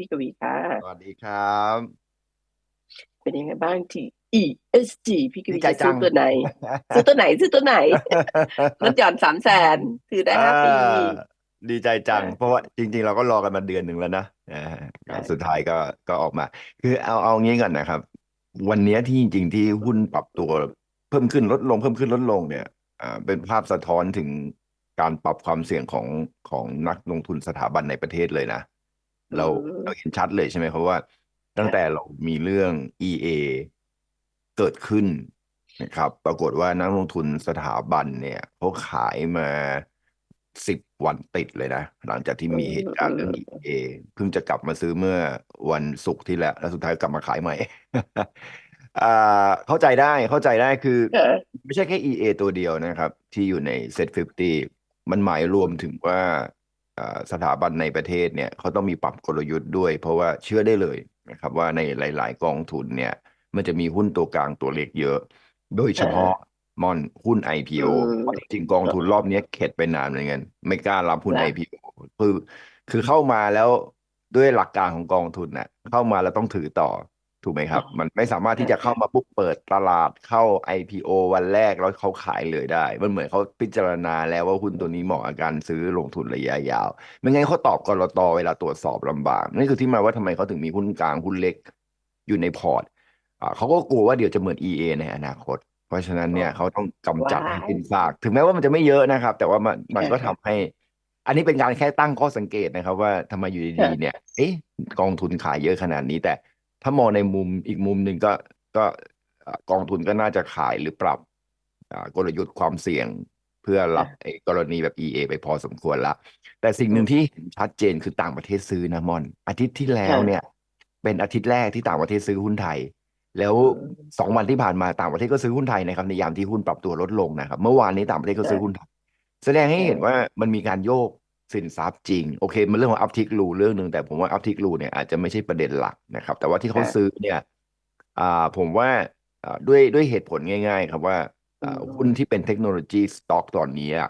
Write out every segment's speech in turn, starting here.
พี่กวีค่ะ สวัสดีครับ เป็นยังไงบ้างที่ ESG พี่กดีวีใจจะจัซื้องตัวไหน ซื้อตัวไหน ซื้อตัวไหนลดหย่อนสามแสนถือได้ห้าปีอ่าดีใจจังอ่าเพราะว่าจริง ๆ เราก็รอกันมาเดือนหนึ่งแล้วนะอ่าใช่สุดท้ายก็ก็ออกมา คือเอาเอางี้ก่อนนะครับ วันเนี้ยที่จริง ๆ ที่หุ้นปรับตัวเพิ่มขึ้นลดลงเพิ่มขึ้นลดลงเนี่ยอ่าเป็นภาพสะท้อนถึงการปรับความเสี่ยงของของนักลงทุนสถาบันในประเทศเลยนะ เราอืมเราเห็นชัดเลยใช่ไหมครับว่า ตั้งค่ะแต่เรามีเรื่อง EA เกิดขึ้นนะครับ ปรากฏว่านักลงทุนสถาบันเนี่ยเขาขายมาสิบวันติดเลยนะ หลังจากที่มีเหตุการณ์เรื่อง EA เพิ่งจะกลับมาซื้อเมื่อวันศุกร์ที่แล้ว แล้วสุดท้ายกลับมาขายใหม่อ่าเข้าใจได้เข้าใจได้คือค่ะไม่ใช่แค่ EA ตัวเดียวนะครับ ที่อยู่ใน Set 50 มันหมายรวมถึงว่าอ่า สถาบันในประเทศเนี่ยเขาต้องมีปรับกลยุทธ์ด้วย เพราะว่าเชื่อได้เลยนะครับว่าในหลาย ๆ กองทุนเนี่ยมันจะมีหุ้นตัวกลางตัวเล็กเยอะ โดยเฉพาะมอนหุ้น IPO อืมเพราะจริงๆกองทุนรอบเนี้ยเข็ดไปนานเหมือนกันไม่กล้ารับหุ้นนะ IPO คือคือเข้ามาแล้วด้วยหลักการของกองทุนน่ะเข้ามาแล้วต้องถือต่อ ถูกไหมครับ มันไม่สามารถที่จะเข้ามาปุ๊บเปิดตลาดเข้า IPO วันแรกแล้วเขาขายเลยได้ มันเหมือนเขาพิจารณาแล้วว่าหุ้นตัวนี้เหมาะกับการซื้อลงทุนระยะยาว ไม่งั้นเขาตอบกลตเวลาตรวจสอบลำบากนี่คือที่มาว่าทำไมเขาถึงมีหุ้นกลางหุ้นเล็กอยู่ในพอร์ตอ่าเขาก็กลัวว่าเดี๋ยวจะเหมือน EA ในอนาคต เพราะฉะนั้นเนี่ยเขาต้องกำจัดว้าให้ยสิ้นซาก ถึงแม้ว่ามันจะไม่เยอะนะครับ แต่ว่ามันมันก็ค่ะทำให้อันนี้เป็นการแค่ตั้งข้อสังเกตนะครับ ว่าทำไมอยู่ดีค่ะๆเนี่ย เอ๊ะกองทุนขายเยอะขนาดนี้แต่ ถ้ามองในมุมอีกมุมหนึ่งก็ก็อ่ากองทุนก็น่าจะขายหรือปรับอ่ากลยุทธ์ความเสี่ยงเพื่อรับไอ้กรณีแบบ EA ไปพอสมควรละแต่สิ่งหนึ่งที่เห็นชัดเจนคือต่างประเทศซื้อนะมอน อาทิตย์ที่แล้วค่ะเนี่ย เป็นอาทิตย์แรกที่ต่างประเทศซื้อหุ้นไทย แล้วอืมสองวันที่ผ่านมาต่างประเทศก็ซื้อหุ้นไทยนะครับในยามที่หุ้นปรับตัวลดลงนะครับ เมื่อวานนี้ต่างประเทศก็ซื้อหุ้นไทย แสดงให้เห็นว่ามันมีการโยก สินทรัพย์จริง โอเค มันเรื่องของอัพทิกลูเรื่องหนึ่งแต่ผมว่าอัพทิกลูเนี่ยอาจจะไม่ใช่ประเด็นหลักนะครับ แต่ว่าที่เขาค่ะซื้อเนี่ยอ่าผมว่าอ่าด้วยด้วยเหตุผลง่าย ๆ ครับว่าอือ่ามหุ้นที่เป็นเทคโนโลยีสต็อกตอนนี้อะ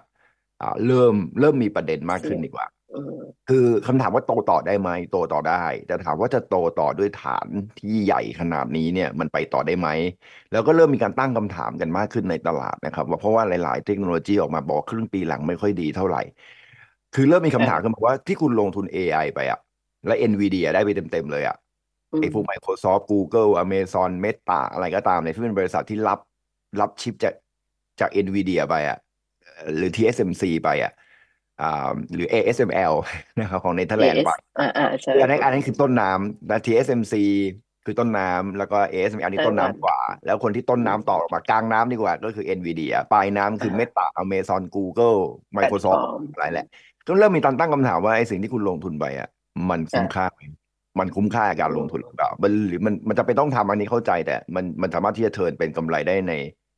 อ่าเริ่มเริ่มมีประเด็นมากขึ้นเสี่ยงดีกว่าอืมคือคำถามว่าโตต่อได้ไหมโตต่อได้ แต่ถามว่าจะโตต่อด้วยฐานที่ใหญ่ขนาดนี้เนี่ยมันไปต่อได้ไหม แล้วก็เริ่มมีการตั้งคำถามกันมากขึ้นในตลาดนะครับว่าเพราะว่าหลาย ๆ เทคโนโลยีออกมาบอกครึ่งปีหลังไม่ค่อยดีเท่าไหร่ คือเริ่มมีคำถามกันมาว่าที่คุณลงทุน AI ไปอะและ NVIDIA ได้ไปเต็มๆเลยอะอืไอ้มพวก Microsoft Google Amazon Meta อะไรก็ตามเนี่ยที่เป็นบริษัทที่รับรับชิปจากจาก NVIDIA ไปอะเอ่อหรือ TSMC ไปอะอ่าหรือ ASML นะครับของเนเธอร์แลนด์ AS ไปอ่าอ่าใช่คืออันนั้นอันนั้นคือต้นน้ำและ TSMC คือต้นน้ำแล้วก็ ASML นี่ไต้ต้นหวัน้ำนกว่า แล้วคนที่ต้นอืมน้ำต่อออกมากลางน้ำดีกว่า ก็คือ NVIDIA ปลายน้ำคืออ่า Meta Amazon Google แพลตฟอ Microsoft ร์มอะไรแหละ ก็เริ่มมีการตั้งคำถามว่าไอ้สิ่งที่คุณลงทุนไปอะมันคุ้มค่ะค่าไหมมันคุ้มค่ากับการลงทุนหรือเปล่ามันหรือมันมันจะเป็นต้องทำอันนี้เข้าใจแต่ มันมันสามารถที่จะเทิร์นเป็นกำไรได้ใน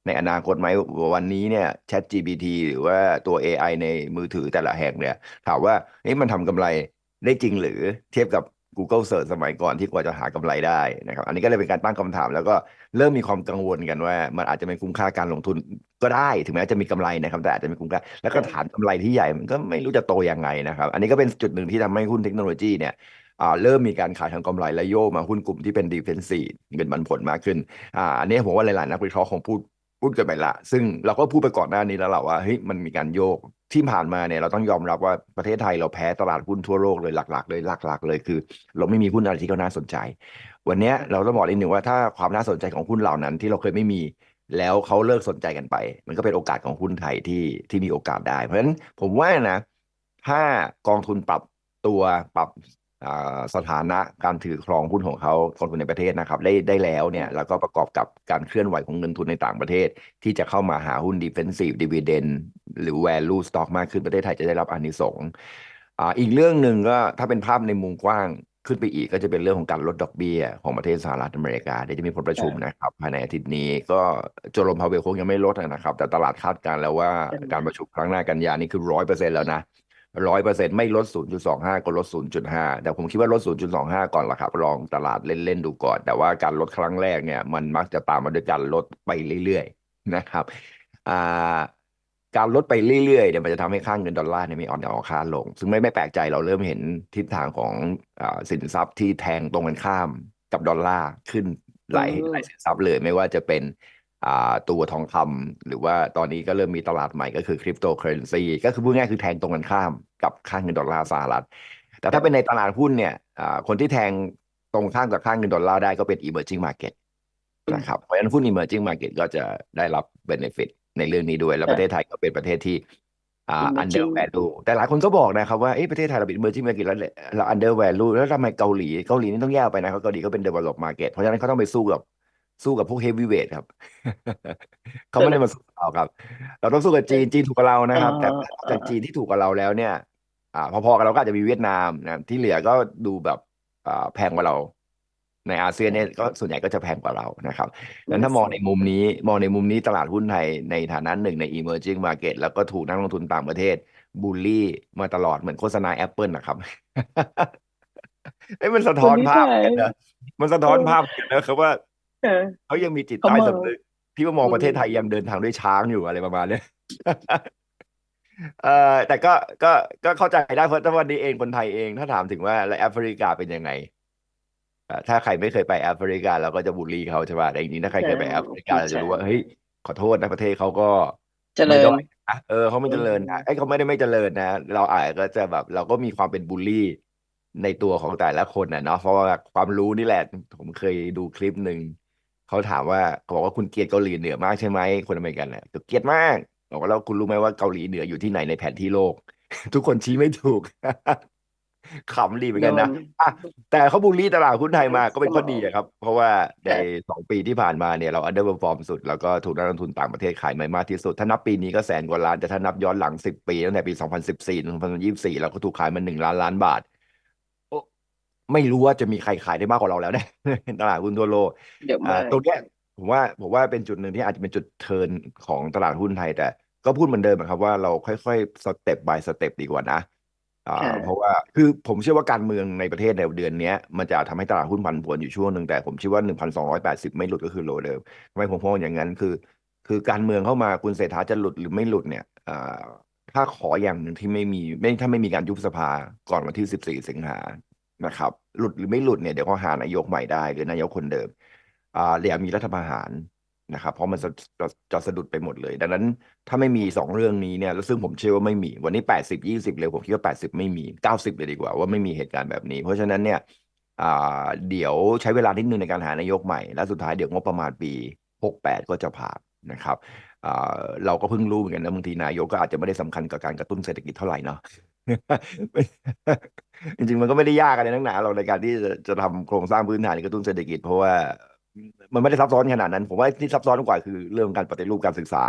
ในอนาคตไหมวันนี้เนี่ย Chat GPT หรือว่าตัว AI ในมือถือแต่ละแห่งเนี่ย ถามว่าเอ๊ะมันทำกำไรได้จริงหรือเทียบกับ Google Search สมัยก่อนที่กว่าจะหากำไรได้นะครับ อันนี้ก็เลยเป็นการตั้งคำถาม แล้วก็เริ่มมีความกังวลกันว่า มันอาจจะเป็นคุ้มค่าการลงทุนก็ได้ ถึงแม้จะมีกำไรนะครับ แต่อาจจะไม่คุ้มค่าแล้วก็ฐานกำไรที่ใหญ่มันก็ไม่รู้จะโตยังไงนะครับ อันนี้ก็เป็นจุดหนึ่งที่ทำให้หุ้นเทคโนโลยีเนี่ยอ่าเริ่มมีการขายทางกำไรและโยกมาหุ้นกลุ่มที่เป็น defensive เงินปันผลมากขึ้นอ่าอันนี้ผมว่าหลายๆนักวิเคราะห์คงพูด พูดกันไปละ ซึ่งเราก็พูดไปก่อนหน้านี้แล้วแหละว่าเฮ้ยมันมีการโยกที่ผ่านมาเนี่ยเราต้องยอมรับว่าประเทศไทยเราแพ้ตลาดหุ้นทั่วโลกเลยหลัก ๆ เลยหลัก ๆ เลยคือ เราไม่มีหุ้นอะไรที่เขาน่าสนใจ วันเนี้ยเราต้องบอกนิดหนึ่งว่าถ้าความน่าสนใจของหุ้นเหล่านั้นที่เราเคยไม่มีแล้วเขาเลิกสนใจกันไป มันก็เป็นโอกาสของหุ้นไทยที่ที่มีโอกาสได้ เพราะฉะนั้นผมว่านะ ถ้ากองทุนปรับตัวปรับ สถานะการถือครองหุ้นของเขากองทุนในประเทศนะครับได้ได้แล้วเนี่ยแล้วก็ประกอบกับการเคลื่อนไหวของเงินทุนในต่างประเทศ ที่จะเข้ามาหาหุ้น defensive dividend หรือ value stock มากขึ้นประเทศไทยจะได้รับอานิสงส์อีกเรื่องหนึ่งก็ถ้าเป็นภาพในมุมกว้างขึ้นไปอีกก็จะเป็นเรื่องของการลดดอกเบี้ยของประเทศสหรัฐอเมริกาเดี๋ยวจะมีผลประชุมนะครับภายในอาทิตย์นี้ก็โจโรมพาเวลคงยังไม่ลดนะครับ แต่ตลาดคาดการณ์แล้วว่าการประชุมครั้งหน้ากันยานี่คือร้อยเปอร์เซ็นต์แล้วนะ ร้อยเปอร์เซ็นต์ไม่ลด 0.25 ก็ลด 0.5 แต่ผมคิดว่าลด 0.25 ก่อนละครับ ลองตลาดเล่น ๆ ดูก่อน แต่ว่าการลดครั้งแรกเนี่ย มันมักจะตามมาด้วยการลดไปเรื่อย ๆ นะครับอ่าการลดไปเรื่อยๆเนี่ยมันจะทำให้ค่าเงินดอลลาร์เนี่ยมีอ่อนอ่อนค่าลง ซึ่งไม่ไม่แปลกใจเราเริ่มเห็นทิศทางของอ่าสินทรัพย์ที่แทงตรงกันข้ามกับดอลลาร์ขึ้นหลายอืมหลายสินทรัพย์เลยไม่ว่าจะเป็นอ่า ตัวทองคำหรือว่าตอนนี้ก็เริ่มมีตลาดใหม่ก็คือคริปโตเคอเรนซีก็คือพูดง่ายๆคือแทงตรงกันข้ามกับค่าเงินดอลลาร์สหรัฐ แต่ถ้าเป็นในตลาดหุ้นเนี่ยอ่าคนที่แทงตรงข้ามกับค่าเงินดอลลาร์ได้ก็เป็น emerging market นะครับเพราะฉะนั้นหุ้น emerging market ก็จะได้รับ benefit ในเรื่องนี้ด้วย แล้วประเทศไทยก็เป็นประเทศที่อ่า under Emerging value แต่หลายคนก็บอกนะครับว่าเอ๊ะประเทศไทยเราเป็น emerging market แล้วเรา under value แล้วทำไมเกาหลีเกาหลีนี่ต้องแยกไปนะครับเกาหลีก็เป็น develop market เพราะฉะนั้นเขาต้องไปสู้กับ สู้กับพวก heavyweight ครับ เขาไม่ได้มาสู้กับเราครับ เราต้องสู้กับจีนจีนถูกกับเรานะครับ แต่อ่าจากจีนที่ถูกกับเราแล้วเนี่ย อ่า พอๆกันเราก็อาจจะมีเวียดนามนะที่เหลือก็ดูแบบอ่าแพงกว่าเรา ในอาเซียนเนี่ยก็ส่วนใหญ่ก็จะแพงกว่าเรานะครับดังนั้นถ้ามองในมุมนี้มองในมุมนี้ตลาดหุ้นไทยในฐานะหนึ่งใน emerging market แล้วก็ถูกนักลงทุนต่างประเทศบูลลี่มาตลอดเหมือนโฆษณา Apple นะครับเอ้ยมันสะท้อนภาพเหมือนกันนะมันสะท้อนภาพเหมือนกันนะครับว่า เออเขายังมีจิตเขาใต้มองสำนึกที่ว่ามองอืมประเทศไทยยังเดินทางด้วยช้างอยู่อะไรประมาณเนี้ยเอ่อแต่ก็ก็ก็เข้าใจได้เพราะถ้าวันนี้เองคนไทยเองถ้าถามถึงว่าแล้วแอฟริกาเป็นยังไงเอ่อถ้าใครไม่เคยไปแอฟริกาเราก็จะบูลลี่เขาใช่ป่ะแต่จริงๆถ้าใครเคยไปแอฟริกาเราจะรู้ว่าเฮ้ยขอโทษนะประเทศเขาก็เจริญไม่ด้อยนะเออเขาไม่เจริญนะอืมไอ้ยเขาไม่ได้ไม่เจริญนะ เราอาจก็จะแบบ เราก็มีความเป็นบูลลี่ในตัวของแต่ละคนนะเนาะเพราะว่าความรู้นี่แหละ ผมเคยดูคลิปหนึ่ง เขาถามว่าเขาบอกว่าคุณเกลียดเกาหลีเหนือมากใช่ไหมคนอเมริกันเนี่ยเกลียดมากบอกว่าแล้วคุณรู้ไหมว่าเกาหลีเหนืออยู่ที่ไหนในแผนที่โลก ทุกคนชี้ไม่ถูกขำดีเหมือนกันนะแต่เขาบูลลี่ตลาดหุ้นไทยมาก็เป็นข้อดีครับ เพราะว่าในสองปีที่ผ่านมาเนี่ยเรา underperform สุด แล้วก็ถูกนักลงทุนต่างประเทศขายไม่มากที่สุด ถ้านับปีนี้ก็แสนกว่าล้าน แต่ถ้านับย้อนหลังสิบปีตั้งแต่ปี 2014 2024 เราก็ถูกขายมาหนึ่งล้านล้านบาท ไม่รู้ว่าจะมีใครขายได้มากกว่าเราแล้วนะตลาดหุ้นทั่วโลกเดี๋ยวอ่ามาตรงเนี้ยผมว่าผมว่าเป็นจุดหนึ่งที่อาจจะเป็นจุดเทิร์นของตลาดหุ้นไทย แต่ก็พูดเหมือนเดิมอะครับว่าเราค่อยๆสเต็ป by สเต็ปดีกว่านะอ่าค่ะเพราะว่าคือผมเชื่อว่าการเมืองในประเทศในเดือนเนี้ยมันจะทำให้ตลาดหุ้นผันผวนอยู่ช่วงหนึ่งแต่ผมเชื่อว่า 1,280 ไม่หลุดก็คือโลเดิมทำไมผมพูดอย่างนั้นคือ คือการเมืองเข้ามาคุณเศรษฐาจะหลุดหรือไม่หลุดเนี่ยอ่าถ้าขออย่างหนึ่งที่ไม่มีไม่ถ้าไม่มีการยุบสภาก่อนวันที่ 14 สิงหา นะครับ หลุดหรือไม่หลุดเนี่ยเดี๋ยวเขาหานายกใหม่ได้ หรือนายกคนเดิมอ่าอย่ามีรัฐประหารนะครับ เพราะมันจะจะจะสะดุดไปหมดเลย ดังนั้นถ้าไม่มีสองเรื่องนี้เนี่ยแล้วซึ่งผมเชื่อว่าไม่มี วันนี้แปดสิบยี่สิบเลยผมคิดว่าแปดสิบไม่มีเก้าสิบเลยดีกว่าว่าไม่มีเหตุการณ์แบบนี้ เพราะฉะนั้นเนี่ยอ่าเดี๋ยวใช้เวลานิดนึงในการหานายกใหม่ และสุดท้ายเดี๋ยวงบประมาณปีหกแปดก็จะผ่านนะครับเราก็เพิ่งรู้เหมือนกันนะบางทีนายกก็อาจจะไม่ได้สำคัญกับการกระตุ้นเศรษฐกิจเท่าไหร่เนาะ จริงๆ มันก็ไม่ได้ยากอะไรนักหนาเราในการที่จะจะทำโครงสร้างพื้นฐานในกระตุ้นเศรษฐกิจ เพราะว่ามันไม่ได้ซับซ้อนขนาดนั้น ผมว่าที่ซับซ้อนกว่าคือเรื่องการปฏิรูปการศึกษา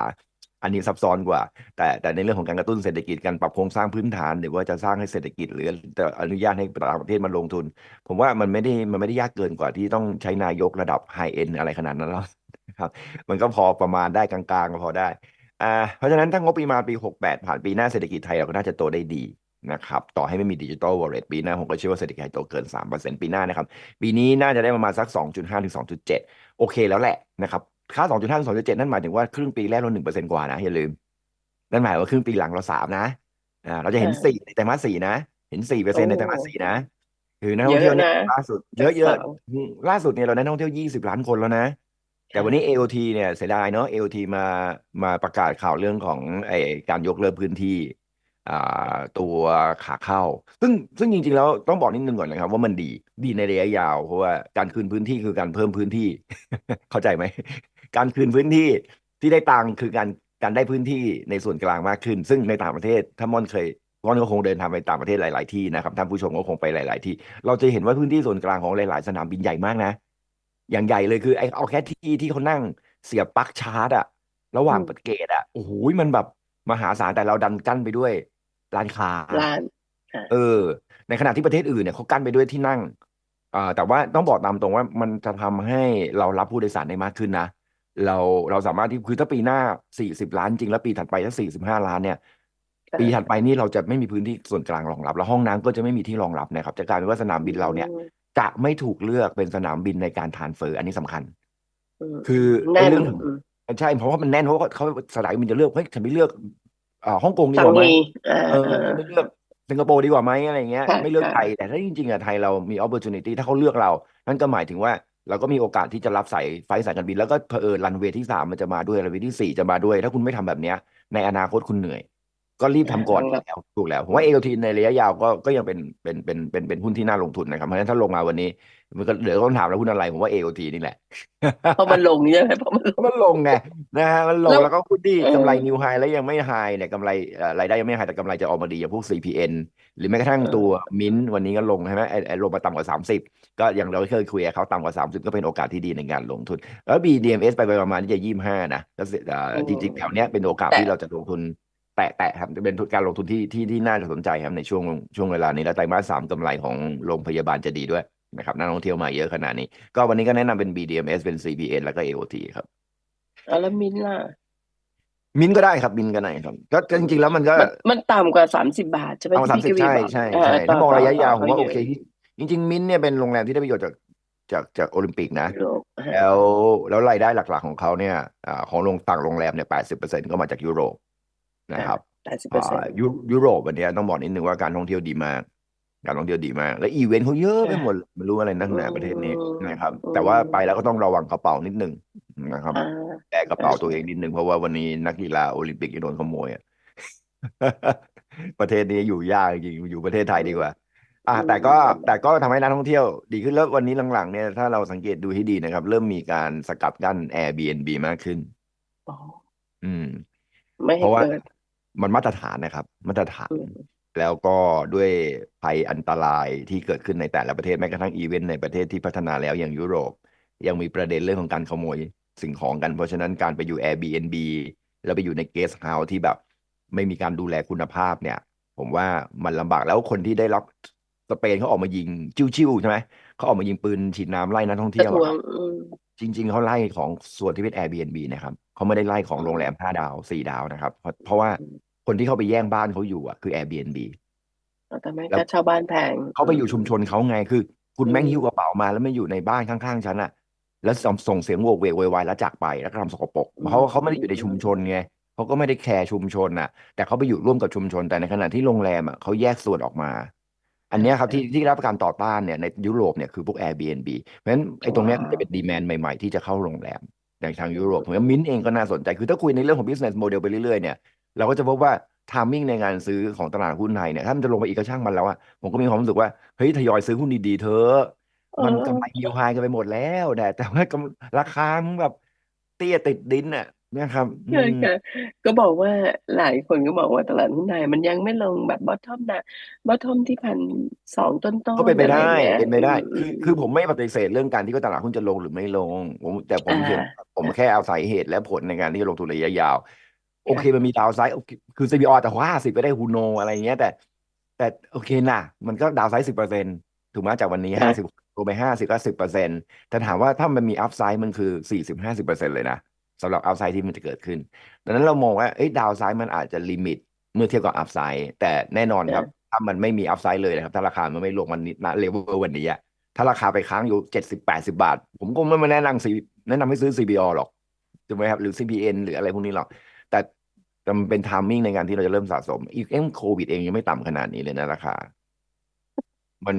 อันนี้ซับซ้อนกว่า แต่แต่ในเรื่องของการกระตุ้นเศรษฐกิจการปรับโครงสร้างพื้นฐานหรือว่าจะสร้างให้เศรษฐกิจ หรือจะอนุญาตให้ต่างประเทศมาลงทุน ผมว่ามันไม่ได้มันไม่ได้ยากเกินกว่าที่ต้องใช้นายกระดับไฮเอ็นอะไรขนาดนั้นแล้วครับ มันก็พอประมาณได้กลางๆก็พอได้อ่าเพราะฉะนั้นถ้างบประมาปี 68 ผ่านปีหน้าเศรษฐกิจไทยเราก็น่าจะโตได้ดี นะครับต่อให้ไม่มีดิจิ t a ลวอลเล็ตปีหน้า ผมก็เชื่อว่าเศรษฐกิจไทยโตเกิน 3%ปีหน้านะครับ ปีนี้น่าจะได้ประมาณสัก 2.5 ถึง 2.7 โอเคแล้วแหละนะครับค่า 2.5 ถึง 2.7 นั่นหมายถึงว่าครึ่งปีแรกเรา1%กว่านะอย่าลืม นั่นหมายว่าครึ่งปีหลังเรา 3 นะอ่าเราจะเห็นค่ะ4ในไตรมาส 4 นะ เห็น 4%ในไตรมาส 4 นะคือนักเยท่องเที่ยวอะเนี่ยนะล่าสุดเยอะเยอะสาวอืมล่าสุดเนี่ยเราได้นักท่องเที่ยว 20 ล้านคนแล้วนะ แต่วันนี้ AOT เนี่ยเสียดายเนาะ AOT มามาประกาศข่าวเรื่องของไอการยกเลิกพื้นที่อ่า ตัวขาเข้า ซึ่งซึ่งจริงๆแล้วต้องบอกนิดนึงก่อนนะครับ ว่ามันดีดีในระยะยาว เพราะว่าการคืนพื้นที่คือการเพิ่มพื้นที่ เข้าใจไหม การคืนพื้นที่ที่ได้ตังค์คือการการได้พื้นที่ในส่วนกลางมากขึ้น ซึ่งในต่างประเทศถ้ามอนเคยมอนก็คงเดินทางไปต่างประเทศหลาย ๆ ที่นะครับท่านผู้ชมก็คงไปหลาย ๆ ที่ เราจะเห็นว่าพื้นที่ส่วนกลางของหลาย ๆ สนามบินใหญ่มากนะ อย่างใหญ่เลยคือไอ้เอาแค่ที่ที่เขานั่งเสียบปลั๊กชาร์จอะระหว่างอืมเปิดเกตอะโอ้โหมันแบบมหาศาลแต่เราดันกั้นไปด้วย ร้านค้าร้านเออ ในขณะที่ประเทศอื่นเนี่ยเขากั้นไปด้วยที่นั่งอ่าแต่ว่าต้องบอกตามตรงว่ามันจะทำให้เรารับผู้โดยสารได้มากขึ้นนะเราเราสามารถที่คือถ้าปีหน้าสี่สิบล้านจริงแล้วปีถัดไปถ้าสี่สิบห้าล้านเนี่ยค่ะปีถัดไปนี่เราจะไม่มีพื้นที่ส่วนกลางรองรับ แล้วห้องน้ำก็จะไม่มีที่รองรับนะครับจะกลายเป็นว่าสนามบินเราเนี่ยอืมจะไม่ถูกเลือกเป็นสนามบินในการทรานสเฟอร์อันนี้สำคัญอืมคือแน่ไอ้นเรื่องอืมใช่เพราะว่ามันแน่นเพราะว่าเขาสนามบินจะเลือกเฮ้ยฉันไม่เลือก อ่าฮ่องกงดีฝั่กงว่าไหมนี้อ่าเอออ่าไม่เลือกสิงคโปร์ดีกว่าไหมอะไรเงี้ยค่ะไม่เลือกค่ะไทย แต่ถ้าจริงๆอะไทยเรามี opportunity ถ้าเขาเลือกเรา นั่นก็หมายถึงว่าเราก็มีโอกาสที่จะรับสายไฟล์สายการบิน แล้วก็เผอิญรันเวย์ที่สามมันจะมาด้วยรันเวย์ที่สี่จะมาด้วย ถ้าคุณไม่ทำแบบเนี้ย ในอนาคตคุณเหนื่อย ก็รีบทำก่อนอ่าแล้วถูกแล้วผมว่า AOT ในระยะยาวก็ก็ยังเป็นเป็นเป็นเป็นเป็นหุ้นที่น่าลงทุนนะครับเพราะฉะนั้นถ้าลงมาวันนี้มันก็เดี๋ยวต้องถามแล้วหุ้นอะไรผมว่า AOT นี่แหละเพราะมันลงใช่ไหมเพราะมันลงมันลงไงนะฮะมันลงแล้วแล้วก็หุ้นที่เออกำไรนิวไฮแล้วยังไม่ไฮเนี่ยกำไรเอ่อรายได้ยังไม่ไฮแต่กำไรจะออกมาดีอย่างพวก CPN หรือแม้กระทั่งเออตัวมินวันนี้ก็ลงใช่ไหมไอ้ไอ้ลงมาต่ำกว่า 30 ก็อย่างเราเคยคุยกับเขาต่ำกว่า 30 ก็เป็นโอกาสที่ดีในการลงทุน แล้ว BDMs ไปไปประมาณที่จะ 25 นะก็เสียเอ่ออืมจริงๆแถวเนี้ยเป็นโอกาสแต่ที่เราจะลงทุน แตะแตะครับเป็นการลงทุนที่ที่ที่น่าจะสนใจครับในช่วงช่วงเวลานี้แล้วไตรมาสสามกำไรของโรงพยาบาลจะดีด้วยนะครับนักท่องเที่ยวมาเยอะขนาดนี้ ก็วันนี้ก็แนะนำเป็น BDMs เป็น CPN แล้วก็ AOT ครับเอาแล้วมินล่ะ มินก็ได้ครับมินก็ได้ครับ ก็ก็จริงๆแล้วมันก็มันมันต่ำกว่าสามสิบบาทใช่ไหมเอาสามที่สิบพี่กวีใช่บอกใช่เออใช่ต่ถ้ามองระยะยาวต่ผมว่าต่โอเคที่จริง ๆ มินเนี่ยเป็นโรงแรมที่ได้ประโยชน์จากจากจากโอลิมปิกนะยุโรปอ่าแล้วแล้วรายได้หลักๆของเขาเนี่ยอ่าของโรงต่างโรงแรมเนี่ยแปดสิบเปอร์เซ็นต์ก็มาจากยุโรป นะครับแปดสิบเปอร์เซ็นอ่าต์ยุยุโรปวันเนี้ยต้องบอกนิดนึงว่าการท่องเที่ยวดีมาก การท่องเที่ยวดีมาก และอีเวนต์เขาเยอะไปหมดไม่รู้อะไรนักหนาประเทศนี้นะครับ แต่ว่าไปแล้วก็ต้องระวังกระเป๋านิดนึงนะครับอ่าแกะกระเป๋าตัวเองนิดนึงเพราะว่าวันนี้นักกีฬาโอลิมปิกยังโดนขโมยอะประเทศนี้อยู่ยากจริงอยู่ประเทศไทยดีกว่าอ่าแต่ก็แต่ก็ทำให้นักท่องเที่ยวดีขึ้นแล้ววันนี้หลังๆเนี่ยถ้าเราสังเกตดูให้ดีนะครับ เริ่มมีการสกัดกั้น Airbnb มากขึ้นอ๋ออืมไม่เพให้ราะว่าเกิด มันมาตรฐานนะครับ มาตรฐานอืมแล้วก็ด้วยภัยอันตรายที่เกิดขึ้นในแต่ละประเทศแม้กระทั่งอีเวนต์ในประเทศที่พัฒนาแล้วอย่างยุโรป ยังมีประเด็นเรื่องของการขโมยสิ่งของกัน เพราะฉะนั้นการไปอยู่ Airbnb แล้วไปอยู่ในเกสต์เฮาส์ที่แบบ ไม่มีการดูแลคุณภาพเนี่ย ผมว่ามันลำบากแล้วคนที่ได้รับ สเปนเขาออกมายิงจิ้วๆใช่ไหมเขาออกมายิงปืนฉีดน้ำไล่นักท่องกระเที่ยวทรวอะงครับ อืมจริง ๆเขาไล่ของส่วนที่เป็น Airbnb นะครับเขาไม่ได้ไล่ของโรงแรมห้าดาวสี่ดาวนะครับเพราะเพราะว่าคนที่เข้าไปแย่งบ้านเขาอยู่อะคือ Airbnb แต่แม่งแล้ว ก็ชาวบ้านแพง เขาไปอยู่ชุมชนเขาไงคือ คุณอืมแม่งหิ้วกระเป๋ามาแล้วไม่อยู่ในบ้านข้างๆฉันอะ แล้วส่งส่งเสียงโวกเวกโวยวายแล้วจากไปแล้วก็ทำสกปรกเพราะว่าเขาไม่ได้อยู่ในชุมชนไงเขาก็ไม่ได้แคร์ชุมชนน่ะ แต่เขาไปอยู่ร่วมกับชุมชนแต่ในขณะที่โรงแรมอะเขาแยกส่วนออกมา อันเนี้ยครับที่ที่รับการต่อต้านเนี่ยในยุโรปเนี่ยคือพวก Airbnb เพราะฉะนั้นไอ้ตรงเนี้ยมันจะเป็นดีแมนใหม่ๆ ที่จะเข้าโรงแรมในทางยุโรปผมว่ามิ้นท์เองก็น่าสนใจ คือถ้าคุยในเรื่องของ business model ไปเรื่อยๆเนี่ยเราก็จะพบว่า timing ในการซื้อของตลาดหุ้นไทยเนี่ยถ้ามันจะลงไปอีกก็ช่างมันแล้วอะผมก็มีความรู้สึกว่าเฮ้ยทยอยซื้อหุ้นดีๆเถอะมันกำไรยิวไฮกันไปหมดแล้วแต่แต่ว่ากำราคามันแบบเตี้ยติดดินน่ะ นะครับ อืใช่ม ค่ะ ก็บอกว่า หลายคนก็บอกว่าตลาดหุ้นไทยมันยังไม่ลงแบบบอททอมนะบอททอมที่พันสองต้นๆก็เป็นไปอะไรได้เงี้ย เป็นไปได้อืคือมคือผมไม่ปฏิเสธเรื่องการที่ว่าตลาดหุ้นจะลงหรือไม่ลงผมแต่ผมอ่าเพียงผมแค่เอาสาเหตุและผลในการที่จะลงทุนระยะยาว โอเคมันมีดาวไซด์โอเคคือ CPO แต่ว่าสิบไปได้ฮูโนอะไรเงี้ยแต่ แต่โอเคนะมันก็ดาวไซด์สิบเปอร์เซ็นถูกไหมจากวันนี้ห้าสิบลงไปห้าสิบก็สิบเปอร์เซ็นแต่ถามว่าถ้ามันมีอัพไซด์มันคือสี่สิบห้าสิบเปอร์เซ็นเลยนะ สำหรับอัพไซด์ที่มันจะเกิดขึ้น ดังนั้นเรามองว่าเอ้ยดาวไซด์มันอาจจะลิมิตเมื่อเทียบกับอัพไซด์แต่แน่นอนครับ ถ้ามันไม่มีอัพไซด์เลยนะครับ ถ้าราคามันไม่ลงมันณเลเวลวันนี้อะถ้าราคาไปค้างอยู่เจ็ดสิบแปดสิบาท ผมก็ไม่มาแนะนำซีแนะนำให้ซื้อ CBO หรอกถูกไหมครับหรือ CPN หรืออะไรพวกนี้หรอกแต่แต่มันเป็นทามมิ่งในการที่เราจะเริ่มสะสม อีกเอ็มโควิดเองยังไม่ต่ำขนาดนี้เลยนะราคา มัน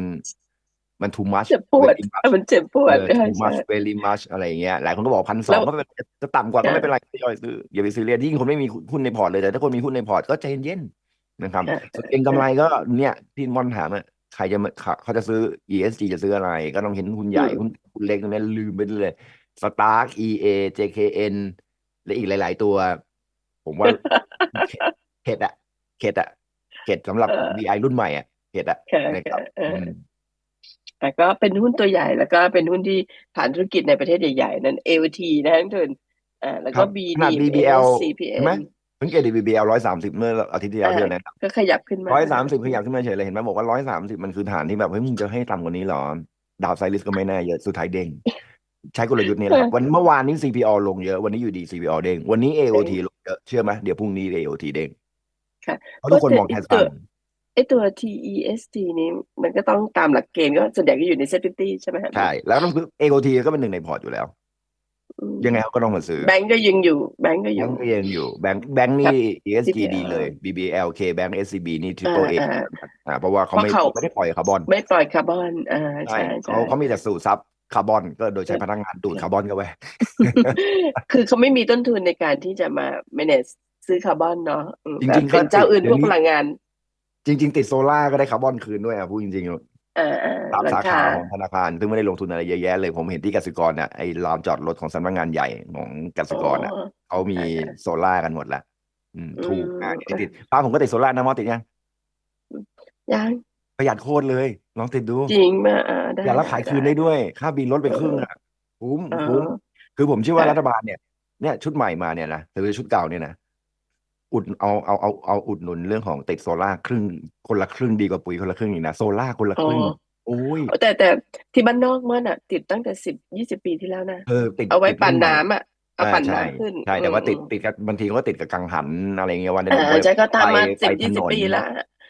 มัน too much เจ็บปวด very much มันเจ็บปวดเออใช่ too ใช่ much very much อะไรอย่างเงี้ยหลายคนก็บอกพันสอแล้งวก็ไม่เป็นจะต่ำกว่าก็ค่ะไม่เป็นไรทยอยซื้ออย่าไปซื้อเรียนยิ่งคนไม่มีหุ้นในพอร์ตเลยแต่ถ้าคนมีหุ้นในพอร์ตก็ใจเย็นๆนะครับค่ะส่วนเก็งกำไรก็เนี่ยที่มอนถามอะใครจะมาเขาเขาจะซื้อ ESG จะซื้ออะไร ก็ต้องเห็นหุ้นใหญ่อืมหุ้นหุ้นเล็กตรงนี้ลืมไปเลย Stark EA JKN และอีกหลาย ๆ ตัว ผมว่าเข็ดอะเข็ดอะเข็ดสำหรับเออ VI รุ่นใหม่อะเข็ดอะค่ะนะครับค่ะเอออืม แต่ก็เป็นหุ้นตัวใหญ่แล้วก็เป็นหุ้นที่ฐานธุรกิจในประเทศใหญ่ๆ นั้น AOT นะทั้งทุนอ่าแล้วคก็รับขนาด BDMs BBL ใช่ไหม CPN สังเกต BBL ร้อยสามสิบเมื่ออาทิตย์ที่แล้วอ่าที่เราแนะนก็ขยับขึ้นมาร้อยสามสิบขยับขึ้นมาเฉยเลยเห็นไหมบอกว่าร้อยสามสิบมันคือฐานที่แบบเฮ้ยมึงจะให้ต่ำกว่านี้เหรอ ดาวไซริสก็ไม่แน่เยอะสุดท้ายเด้งใช้กลยุทธ์นี้แหละครับวันเมื่อวานนี้ CPO ลงเยอะวันนี้อยู่ดี CPO เด้งวันนี้ AOT ลงเยอะเชื่อไหมเดี๋ยวพรุ่งนี้ AOT เด้งค่ะเพราะทุกคนมองแทนซัน ไอตัว TEST นี้มันก็ต้องตามหลักเกณฑ์ก็ส่วนใหญ่ก็อยู่ในเซ็ตฟิตี้ใช่ไหมฮะใช่ แล้วต้องคือ AOT ก็เป็นหนึ่งในพอร์ตอยู่แล้วอือืมยังไงเขาก็ต้องมาซื้อแบงก์ก็ยังอยู่ แบงก์ก็อแบยู่งก์ก็ยังอยู่แบงก์แบงก์ครันี่บ ESG ดี TPL เลย BBLK แบงก์ SCB นี่อ่า Triple A อ่าอ่าเพราะว่าเขาเพราะไม่เขา ไม่ได้ปล่อยคาร์บอน ไม่ปล่อยคาร์บอนอ่าใช่ใช่ใช่ เขาเขามีแต่สูบซับคาร์บอน ก็โดยใช้พลังงานดูดคาร์บอนเข้าไป คือเขาไม่มีต้นทุนในการที่จะมา manage ซื้อคาร์บอนเนาะอืมจแบบริงๆก็ เป็นเจ้าอื่นเดี๋พยววกนี้พลังงาน จริง ๆ ติดโซล่าก็ได้คาร์บอนคืนด้วยอะพูดจริงๆอ่าอ่าตามหลังสาคาขาของธนาคาร ซึ่งไม่ได้ลงทุนอะไรเยอะแยะเลย ผมเห็นที่กสิกรน่ะไอ้ลานจอดรถของสำนักงานใหญ่ของกสิกรน่ะอ๋อเขามีอ่าโซล่ากันหมดละอืมอืถูกมอะนี่ติดป้าผมก็ติดโซล่านะมอสติดยังยังประหยัดโคตรเลย ลองติดดู จริงมาอ่าได้อย่าแล้วได้ขายคืนได้ได้ด้วย ค่าบินลดไปเออครึ่งอะคุ้มอ๋อคุ้มคือผมเชื่อว่าค่ะรัฐบาลเนี่ยเนี่ยชุดใหม่มาเนี่ยนะหรือชุดเก่าเนี่ยนะ อุดเอาเอาเอาเอาอุดหนุนเรื่องของติดโซล่าครึ่งคนละครึ่งดีกว่าปุ๋ยคนละครึ่งอีกนะโซล่าคนละอ๋อครึ่งโอ้ยแต่แต่ที่บ้านนอกมันอะ ติดตั้งแต่สิบยี่สิบปีที่แล้วนะเออติดเอาไว้ติดปั่นรุ่ใหม่น้ำอะเอาอ่าปั่นใช่น้ำขึ้นใช่แต่ว่าติดอืมติดกับบางทีก็ติดกับกังหันอะไรเงี้ยวันอ่าไฟใช่ก็ไฟทำมาไฟสิบถยี่นสิบนปีละ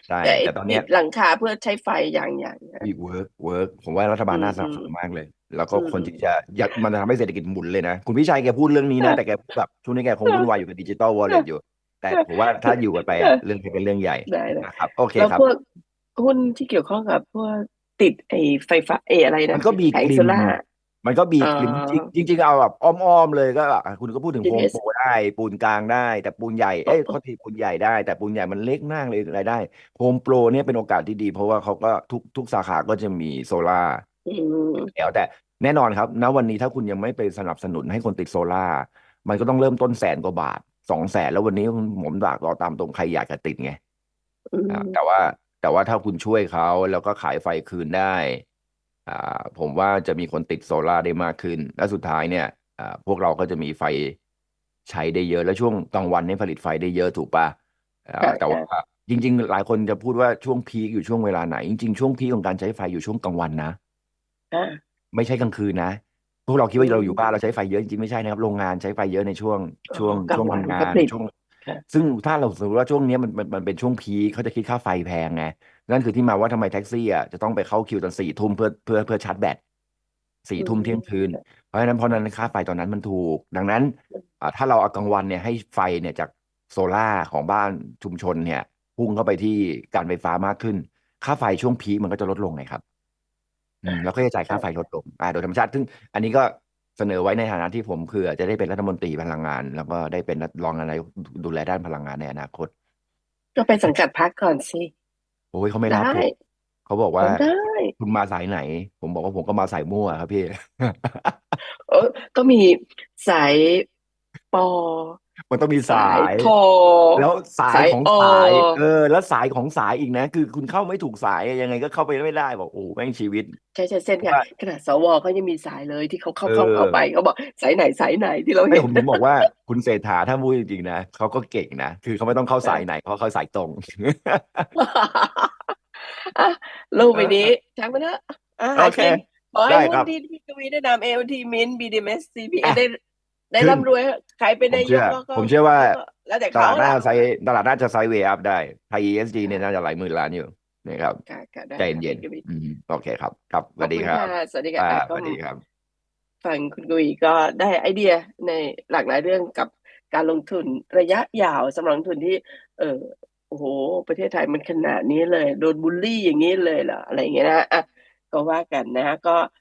ใช่แต่ไอ้แต่ตอนติเนี้ยดหลังคาเพื่อใช้ไฟอย่างอย่างเนี่ยเวิร์กเวิร์กผมว่ารัฐบาลอืมน่าสนับอืสมนุนมากเลย แล้วก็อืมคนที่จะอยากมันจะทำให้เศรษฐกิจหมุนเลยนะ คุณพิชัยแกพูดเรื่องนี้นะ แต่แกแบบช่วงนี้แกคงวุ่นวายอยู่กับดิจิตอลวอลเล็ตอยู่ แต่ผมว่าถ้าอยู่กันไปอะเรื่องนี้เป็นเรื่องใหญ่ได้เลยนะครับ โอเคแล้วครับ พวกหุ้นที่เกี่ยวข้องกับพวกติดไอ้ไฟฟ้าเออะไรมันะนก็มีแผงกลิ่โซนล่า มันก็มีอ๋อ กลิ่นจริงจริง ๆ เอาแบบอ้อมๆเลยก็อะคุณก็พูดถึงโฮม GPS โปรได้ ปูนกลางได้ แต่ปูนใหญ่โอ้เอ้ยเขาทีปูนใหญ่ได้แต่ปูนใหญ่มันเล็กมากเลยรายได้โฮมโปรเนี่ยเป็นโอกาสที่ดี เพราะว่าเขาก็ทุกทุกสาขาก็จะมีโซล่าอืม แล้วแต่แน่นอนครับ ณ วันนี้ถ้าคุณยังไม่ไปสนับสนุนให้คนติดโซล่าร์มันก็ต้องเริ่มต้นแสนกว่าบาท สองแสนแล้ววันนี้ผมอยากรอตามตรงใครอยากจะติดไงอืมอ่าแต่ว่าแต่ว่าถ้าคุณช่วยเขาแล้วก็ขายไฟคืนได้อ่าผมว่าจะมีคนติดโซล่าร์ได้มากขึ้น และสุดท้ายเนี่ยอ่าพวกเราก็จะมีไฟใช้ได้เยอะ แล้วช่วงกลางวันเนี่ยผลิตไฟได้เยอะถูกปะอ่าค่ะแต่ว่าค่ะจริง ๆ หลายคนจะพูดว่าช่วงพีคอยู่ช่วงเวลาไหน จริง ๆ ช่วงพีคของการใช้ไฟอยู่ช่วงกลางวันนะอ่าไม่ใช่กลางคืนนะ พวกเราคิดว่าอืมเราอยู่บ้านเราใช้ไฟเยอะจริงๆไม่ใช่นะครับ โรงงานใช้ไฟเยอะในช่วงอ๋อช่วงกลางช่วงวันทำงาก็นผลิตช่วงค่ะซึ่งถ้าเราสมมติว่าช่วงเนี้ยมันมันมันเป็นช่วงพีคเขาจะคิดค่าไฟแพงไงนั่นคือที่มาว่าทำไมแท็กซี่อะจะต้องไปเข้าคิวตอนสี่ทุ่มเพื่อเพื่อเพื่อชาร์จแบตสี่อืทุ่มมเที่ยงคืน เพราะฉะนั้นเพราะฉะนั้นค่าไฟตอนนั้นมันถูก ดังนั้นอ่าถ้าเราเอากลางวันเนี่ยให้ไฟเนี่ยจากโซล่าร์ของบ้านชุมชนเนี่ยพุ่งเข้าไปที่การไฟฟ้ามากขึ้น ค่าไฟช่วงพีคมันก็จะลดลงไงครับอืม แล้วก็จะจ่ายค่าไฟลดลงอ่าโดยธรรมชาติซึ่งอันนี้ก็เสนอไว้ในฐานะที่ผมคือจะได้เป็นรัฐมนตรีพลังงาน แล้วก็ได้เป็นรองนายกดูแลด้านพลังงานในอนาคต ก็ไปสังกัดพรรคก่อนสิโอ้ยเขาไม่รับได้ผมเขาบอกว่าเอาได้คุณมาสายไหน ผมบอกว่าผมก็มาสายมั่วครับพี่เออก็มีสายปอ มันต้องมีสาย โทร แล้วสายสายของอสาย เออ แล้วสายของสายอีกนะ คือคุณเข้าไม่ถูกสายยังไงก็เข้าไปไม่ได้บอกโอ้แม่งชีวิตใช่ใช่เส้นค่ะว่าขนาดสวเขายังมีสายเลยที่เขาเข้าเอเข้าเข้าอ ไปเขาบอกสายไหนสายไหนที่เราไม่เห็นผมถึงบอกว่าคุณเศรษฐาถ้าพูดจริงๆนะเขาก็เก่งนะ คือเขาไม่ต้องเข้าสายไหนเพราะเขาสายตรง อะลูกไปนี้ช่างมันเถอะอะโอเคขอให้ได้หุ้ครันบที่พี่กวีแนะนำเอลทีมินบีดีเมสซีพีเออะได้ ได้ขึ้น ร่ำรวยใค รเป็นผมนายเชื่กอก็ก็ผมเชื่อว่าก็แล้วแต่ตลาเขาดหน้าละไซด์ตลาดหน้าจะไซด์เวย์อัพได้ไทย ESG เนี่ยน่าจะหลายหมื่นล้านอยู่นะครับค่ะค่ะได้ใจค่ะเย็นพี่กวีๆอืมโอเคครับ ครับสขอวับสดีคุณครับค่ะสวัสดีค่ะอ่าอะสก็วัสดีครับฟังคุณกวีก็ได้ไอเดียในหลากหลายเรื่องกับการลงทุนระยะยาวสำหรับลงทุนที่ เออโอ้โห ประเทศไทยมันขนาดนี้เลย โดนบูลลี่อย่างนี้เลยเหรออะไรอย่างเงี้ยนะอะก็ว่ากันนะฮะก็